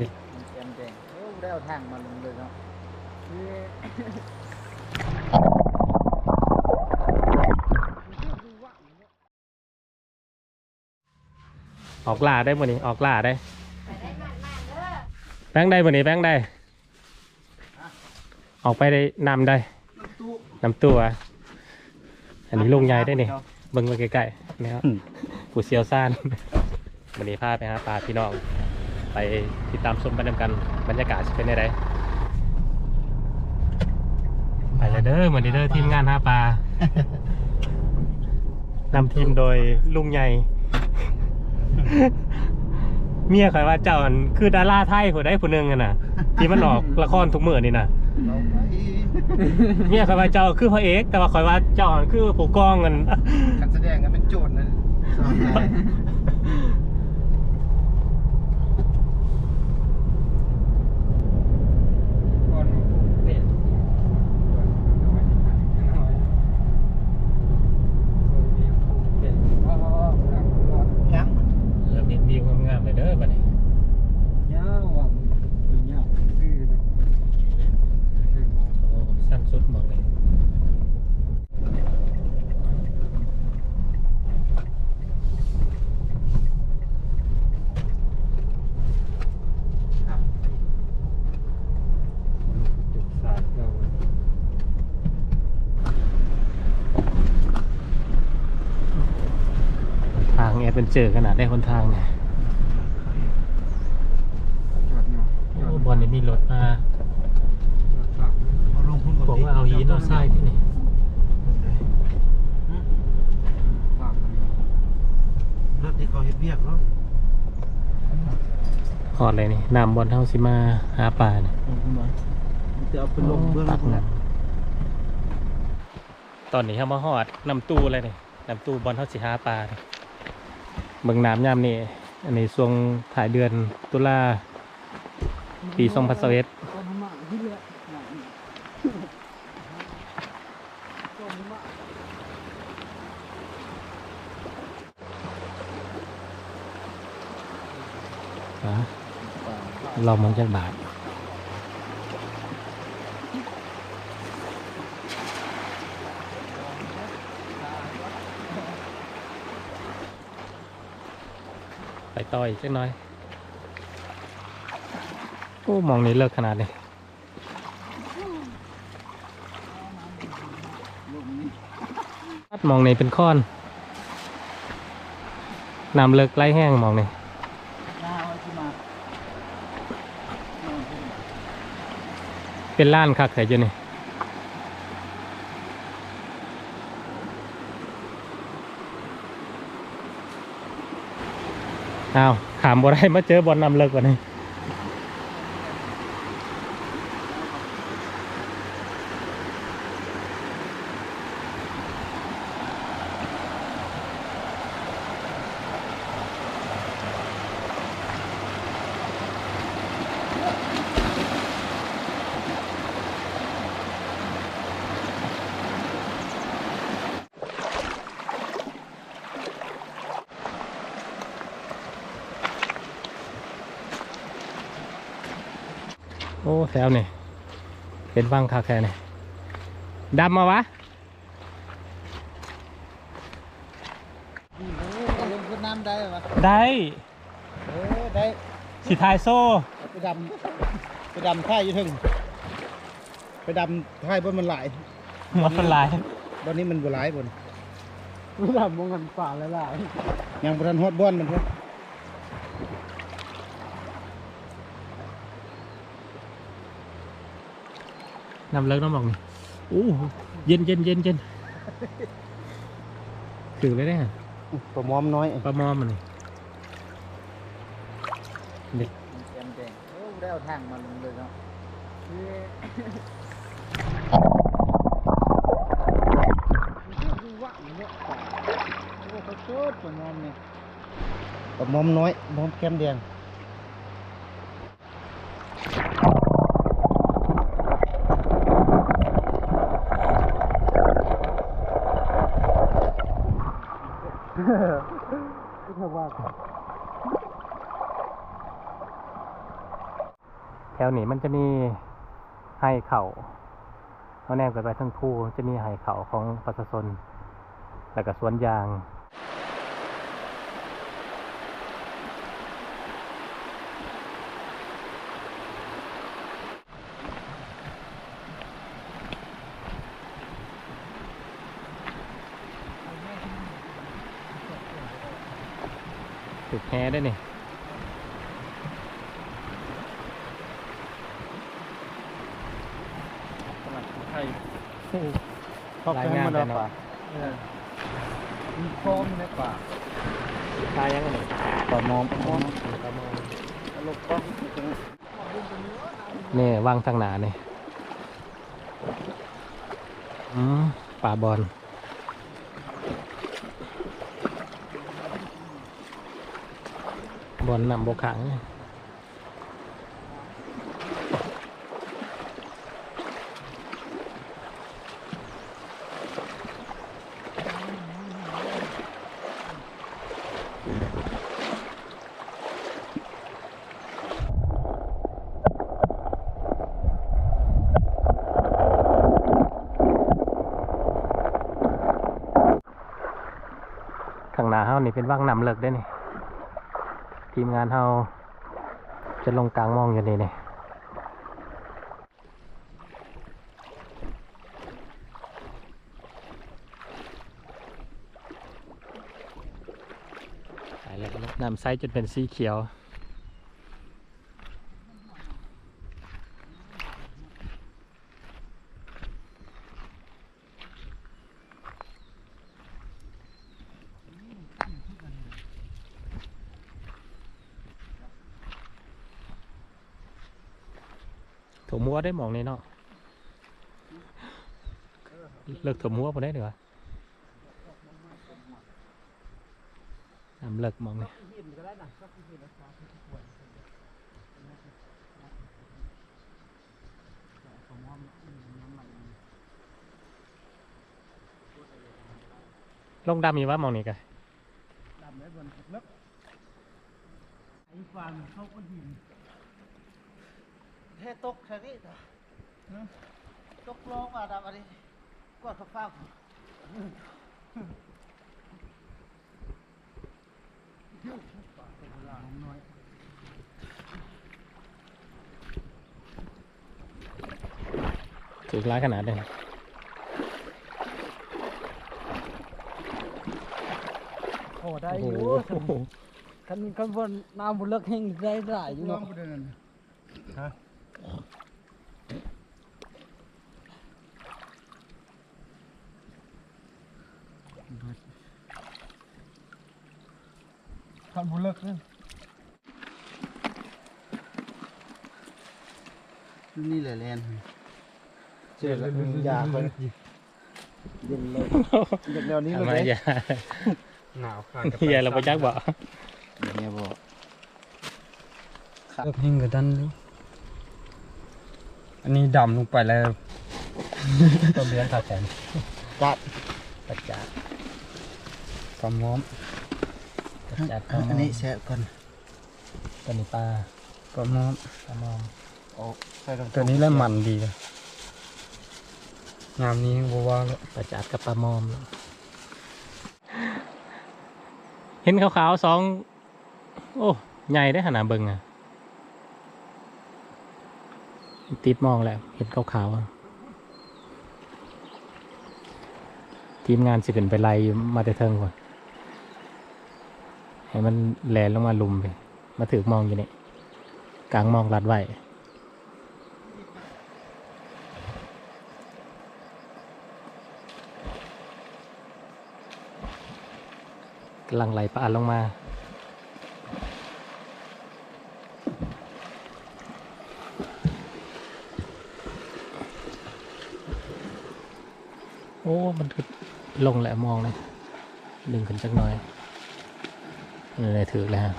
นี่มันแกมแดงโอ้ได้เอาทางมาลงเลยเนาะคือออกล่าได้บ่นี้ออกล่าได้แบงค์ได้บ่นี้แบงค์ได้ออกไปได้นำได้นำตัวอันนี้ลุงใหญ่ได้นี่เบิ่งมาใกล้ๆนะครับผู้เซียวซ่านวันนี้พาไปหาปลาพี่น้อง ไปติดตามชมบรรยากาศบรรยากาศจะเป็นยังไงไปเลยเด้อเหมือนเด้อทีมงานหาปลานำทีมโดยลุงใหญ่ เมียข่อยว่าเจ้าอันคือดาราไทยผู้ใดผู้หนึงอะน่ะ ที่มันออกละครทุกมื้อนี่น่ะเราไปเมียข่อยว่าเจ้าคือพระเอกแต่ว่าข่อยว่าเจ้าอันคือผู้กองกันการแสดงกันเป็นโจทย์นะสอนได้ ก่อนเด็ดยัง เริ่มเห็นวิวงามๆเลยเด้อบัดนี้ ยาวอะยาวคือ โอ้สั้นสุดมองเลยทางแอด เป็นเจอขนาดได้คนทางเนี่ยโอ้บอลนี่มีรถมาบอกว่าเอายีนเอาไส้ที่นี่รถที่เขาเฮ็ดเวียกเนาะหอดเลยนี่นำบอลเท่าสิมาหาปลาเนี่ยจะเอาไปลงเบื้องตักหลังตอนนี้เขามาหอดนำตู้เลยนี่นำตู้บอลเท่าสิหาปลาเนี่ย เบิ่งน้ำยามนี่อันนี้ช่วงถ่ายเดือนตุลาปี2021อะเรามันจะบาท ต่ออีกสักหน่อย โอ้มองนี้เลิกขนาดนี้มองนี้เป็นค้อนน้ำเลิกไล่แห้งมองนี้เป็นล้านคักใส่อยู่นี่ อ้าวขามบ่ได้มาเจอบอลนำเลิกกว่านี้ อ้แถวนี่เป็นฟังคักแค่นี่ดำมาวะเอาลงขึ้นน้ำได้ปะได้เออได้สิทายโซ่เอาไปดำไปดำท่ายอยู่ถึงไปดำท่ายบนมันหลายหมดมันหลายบนนี้มันบ่หลายบนไม่ดำมองกันป่าแล้วล่ะยังบ่ทันฮอดบ่อนมันเพิ่น นำเลิกน้ำบอกนี่โอ้เย็นเย็นเย็นเย็นถือเลยเนี่ยปลาหมอมน้อยปลามอมมันนี่นี่แกมแดงโอ้ได้เอาทางมาลงเลยเนาะคือโอ้เขาโคตรปลาหมอมนี่ปลาหมอมน้อยหมอมแก้มแดง ว่าแถวนี้มันจะมีไฮเขาเขาแนบกันไปทั้งคู่จะมีไฮเขาของประชาชนแล้วก็สวนยาง ตึกแฮได้นี่ไข่รายงานเลยเนาะเออมีคล้องในป่าตายยังไงปลามอมมองลกต้องนี่วางทางหนาเนี่ยอืมป่าบอล บอลนำบกขังข้างหน้าเฮานี่เป็นว่างนำเลิกได้นี่ ทีมงานเฮาจะลงกลางมองอยู่นี่นี่ไปแล้วน้ำใสจนเป็นสีเขียว ถมัวได้หมองนี่เนาะเลิกถมัวพอได้เดี๋ยวะน้ำเลิกมองนี่ลงดำมีวะหมองนี่กะดำได้บนเล็บไอ้ฟานเขาก้อนหิน แค่ตกแค่นี้นะตกลงมาดำอะไรกวาดฟ้าถือร้ายขนาดเลยโอ้ได้อยู่คันคันบนน้ำบนเลิกแห้งได้หลายอยู่เนาะฮะ คันบนเลิกเนี่ยนี่แหละแลนเจ็บเลยยาคนเย็นเลยเด็กแนวนี้ทำเลไมยอย่าหนาวข้างอย่าเราไปจักบ่เนี่ยบอกเลิกแห้งกับดันเลยอันนี้ดำลงไปแล้วต้นเลี้ยงขาดแขนจัดปัจจัดปลาม้อม ปัจจัดอันนี้แซะก่อนตัวนี้ปลาปลาม้อมปลามอมโอ้ใส่ลงตัวนี้แหละมันดีเลยงามนี้บัวาแล้วปัจจัดกับปลามอม เห็นขาวๆสอง โอ้ ใหญ่ได้ขนาดเบิงอะติดมองแล้วเห็นขาวๆอะทีมงานสิขึ้นไปไล่มาแต่เทิงก่อน ให้มันแลนลงมาลุมไป มาถือมองอยู่นี่กลางมองรัดไว้กำลังไหลปลาลงมาโอ้ มันคือลงแหละมองเลย ดึงขึ้นจักหน่อย เลยถือแล้ว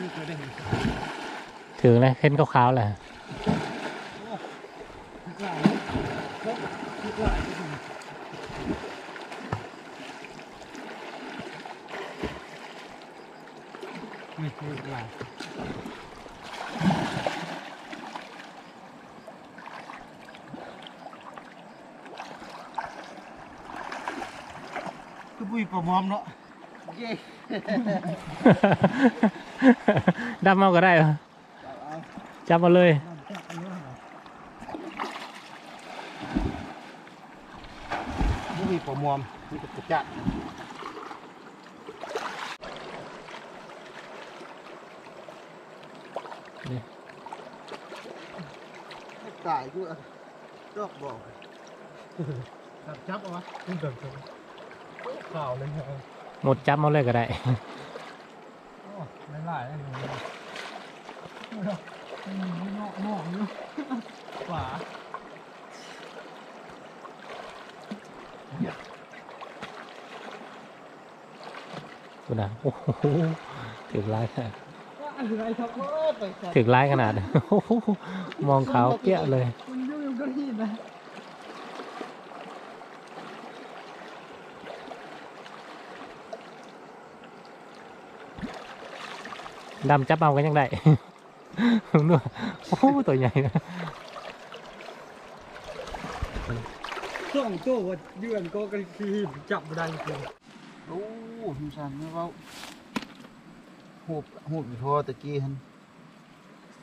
นี่เคยเห็นถึงเลยเห็นขาวๆแหละ หลายหลาย ไม่ใช่หลายคือบุยประมอมเนาะเย้ดับเอาก็ได้เหรอจับมาเลยบุยประมอมนี่ก็กระจัด ตายกูดอกบอกจับจับเอาวะนี่แบบข่าวเลยเหรอหมดจับมาเลยก็ได้โอ้ไม่หลายเลยนี่นอกนอกอยู่ขวาดูนะโอ้โหถึงร้ายขนาดอะไร ถึงร้ายขนาดโอ้โหมองขาวเปี้ยเลยมันยุ่งยุ่งก็ที่นะดำจับเอากันยังได้นู่นโอ้โหตัวใหญ่นะช่องโต้ว่าเดือนก็กันทีจับไม่ได้จริงโอ้สงสารไม่เว้า หูบหูบอยู่พอตะกี้ฮัน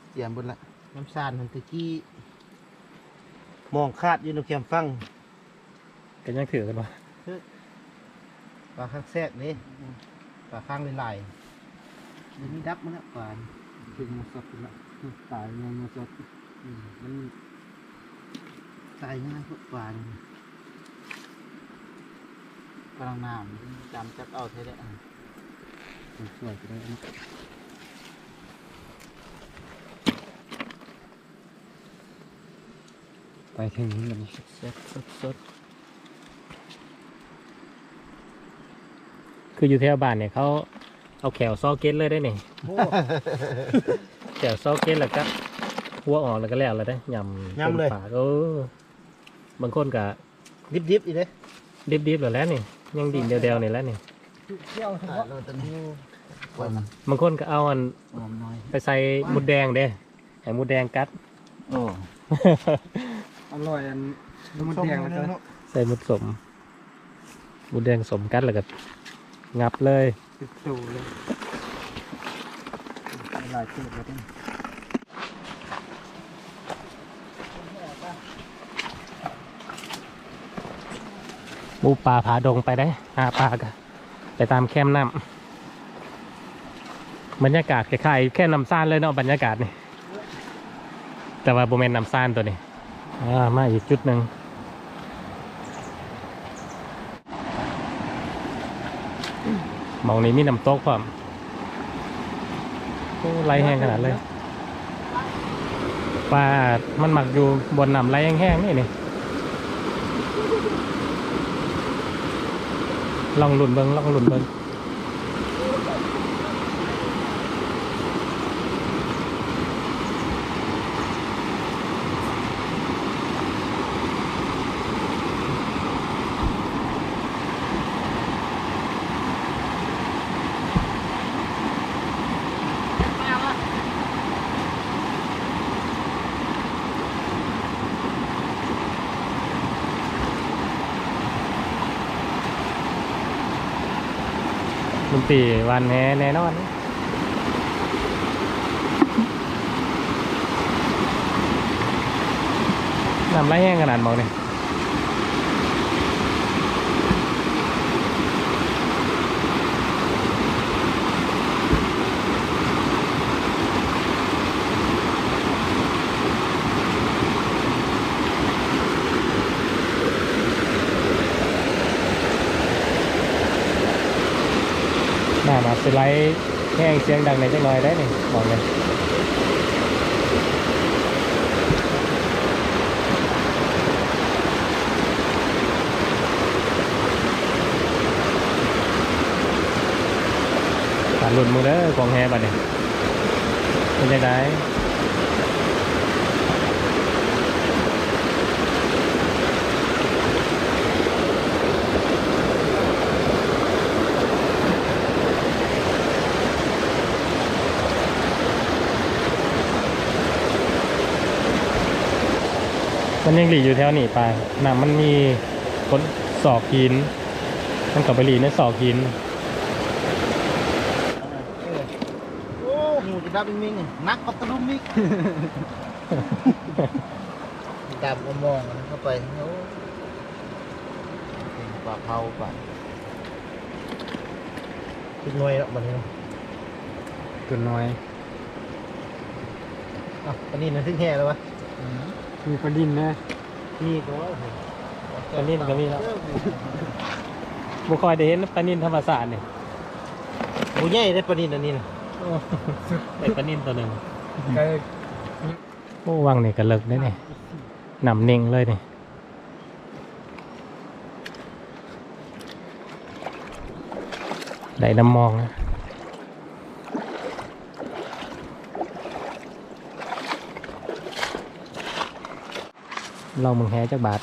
เสียมเบนละน้ำซานฮันตะกี้มองคาดอยู่ในแคมฟังกันยังถือกันวะปลาข้างแทรกเลยปลาข้างลายๆเดี๋ยวนี้ดับมันละปลานี่ถึงมาสดเป็นละตายยังมาจบอืมมันตายง่ายพวกปลานี่กำลังน้ำจำจับเอาเท่าได้อะ สวยๆก็ได้นะไปถึงมันสดสดสดคืออยู่แถวบ้านเนี่ยเขาเอาแขวซอเก็ตเลยได้นี่โอ้แขวซอเก็ตแล้วก็หัวออกแล้วก็แล้วเลยได้ยำต็มปากเออบางคนก็ดิบดิบๆอีกเลยดิบๆแล้วแหล้วนี่ยังดิ่งเดียวๆนี่แหล้วนี่ เที่ยวเถอ่าอะเราตอนนี้ปล่อยมันบางคนก็เอาอันหอมน้อยไปใส่หมุดแดงเด้ให้หมุดแดงกัด โอ้อร่อยอันมันแดงแล้วก็ใส่หมุดสมหมุดแดงสมกัดแล้วก็งับเลยติดตูเลยหลายตัวแล้วเนี่ยหมูป่าผาดงไปได้หาปลากะ ไปตามแคมน้ำบรรยากาศคล้ายๆแค่น้ำซ่านเลยเนาะบรรยากาศนี่ แต่ว่าโบแมนน้ำซ่านตัวนี้ามาอีกจุดหนึ่งมองนี้มีน้ำตกความโอ้ไหลแห้งขนาดเลยปลามันหมักอยู่บนน้ำไหลแห้งๆนี่นี่ ลองหลุนเบิงลองหลุนเบิง มันตีวันแน่แน่นอนน้ำไหลแห้งขนาดมองเนี่ย น้ำมาสไลด์แห้งเสียงดังในอยจังหน่อยได้นี่มองเลยตัดหลุนมือเด้อกองแฮบัดเนี่ยเป็นยังไง มันยังหลีอยู่แถวนี้ไปน้ำมันมีคนสอกหิน มันกลับไปหลีในสอกหินโอ้หูจะดับมิงๆนักปัตตลุมมิกดำก็มองมันเข้าไปโอ้ปลาเผาปลาทุกหน่วยแล้วบัดนี้เนาะตัวน้อยอะตอนนี้นะถึงแห่แล้ววะ มีปลาดินนะนี่ก็ปลานิ่นก็มีแล้วบุคอยได้เห็นปลานินธรรมศาสตร์เนี่ยหมูใหญ่ได้ปลานินอันนี้นะได้ปลานินตัวหนึ่งโอ้วังนี่ก็เลิกได้เนี่ยนำเน่งเลยเนี่ยได้น้ำมองนะ ลองมึงแฮจากบาท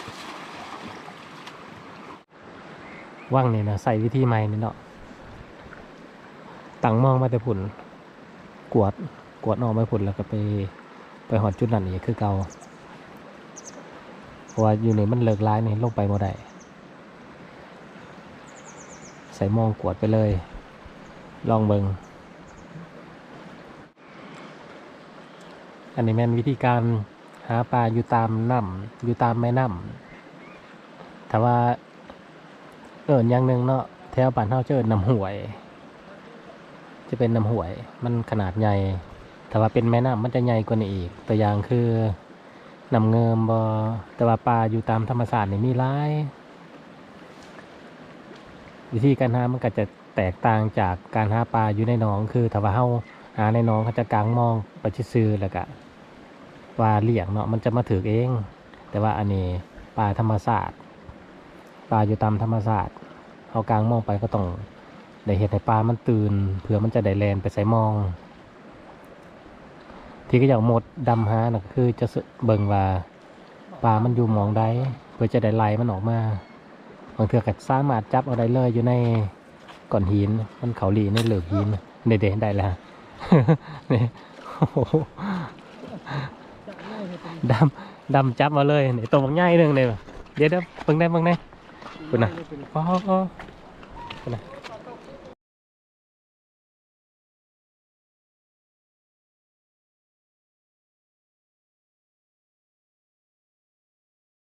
ว่างเนี่ยนะใส่วิธีใหม่นี่เนาะตั้งมองมาแต่ผุนกวดกวดออกไมาผุนแล้วก็ไปไปหอดจุดนั้นอีกคือเก่าเพราะว่าอยู่ในมันเลิกร้ายนี่ลงไปบ่ได้ใส่มองกวดไปเลย ลองเบิงอันนี้แม่นวิธีการ หาปลาอยู่ตามน้ำอยู่ตามแม่น้ำแต่ว่าเอิญอย่างหนึ่งเนาะแถวบ้านเฮาจะเอิญน้ำห่วย จะเป็นน้ำห่วย มันขนาดใหญ่ แต่ว่าเป็นแม่น้ำมันจะใหญ่กว่านี้อีก ตัวอย่างคือน้ำเงิมบอแต่ว่าปลาอยู่ตามธรรมศาสตร์นี่มีหลาย วิธีการหามันก็จะแตกต่างจากการหาปลาอยู่ในหนอง คือถ้าว่าเฮาหาในหนองเขาจะกางมองไปซื่อแล้วก็ ปลาเลี้ยงเนาะมันจะมาถือเอง แต่ว่าอันนี้ปลาธรรมศาสตร์ปลาอยู่ตามธรรมศาสตร์เอากลางมองไปก็ต้องได้เห็นให้ปลามันตื่นเผื่อมันจะได้แลนไปใส่มอง ที่ก็อยากหมดดำหานะคือจะเบิ่งว่าปลามันอยู่มองใดเพื่อจะได้ไล่มันออกมาบางเทือก็สามารถจับอาได้เลยอยู่ในก้อนหินมันเขาหลีในเหลือหินเด็ดๆได้แล้วนี่โอ้โห ดำดำจับมาเลยนี่ตัวบางใหญ่หนึ่งเลยเดี๋ยวเดี๋ยวเพิ่งได้เพิ่งได้คุณนะอ๋อคุณนะ